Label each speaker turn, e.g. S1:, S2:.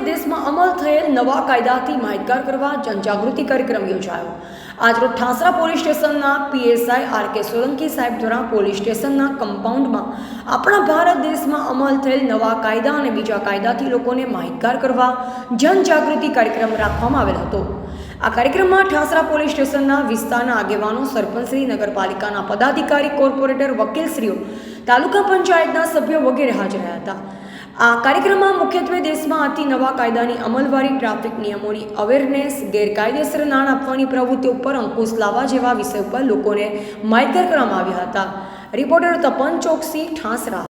S1: અમલ થયેલ નવા કાયદાથી માહિતગાર કરવા જનજાગૃતિ કાર્યક્રમ યોજાયો. આજરોજ ઠાસરા પોલીસ સ્ટેશનના પીએસઆઈ આર કે સોલંકી સાહેબ દ્વારા પોલીસ સ્ટેશનના કમ્પાઉન્ડમાં આપણા ભારત દેશમાં અમલ થયેલ નવા કાયદા અને બીજા કાયદાથી લોકોને માહિતગાર કરવા જનજાગૃતિ કાર્યક્રમ રાખવામાં આવેલ હતો. આ કાર્યક્રમમાં ઠાસરા પોલીસ સ્ટેશનના વિસ્તારના આગેવાનો સરપંચશ્રી નગરપાલિકાના પદાધિકારી, કોર્પોરેટર, વકીલશ્રીઓ, તાલુકા પંચાયતના સભ્યો વગેરે હાજર રહ્યા હતા. આ કાર્યક્રમમાં મુખ્યત્વે દેશમાં અતિ નવા કાયદાની અમલવારી, ટ્રાફિક નિયમોની અવેરનેસ ગેરકાયદેસર નાણાં આપવાની પ્રવૃત્તિઓ ઉપર અંકુશ લાવવા જેવા વિષય ઉપર લોકોને માહિતગાર કરવામાં આવ્યા હતા. રિપોર્ટર તપન ચોકસી, ઠાસરા.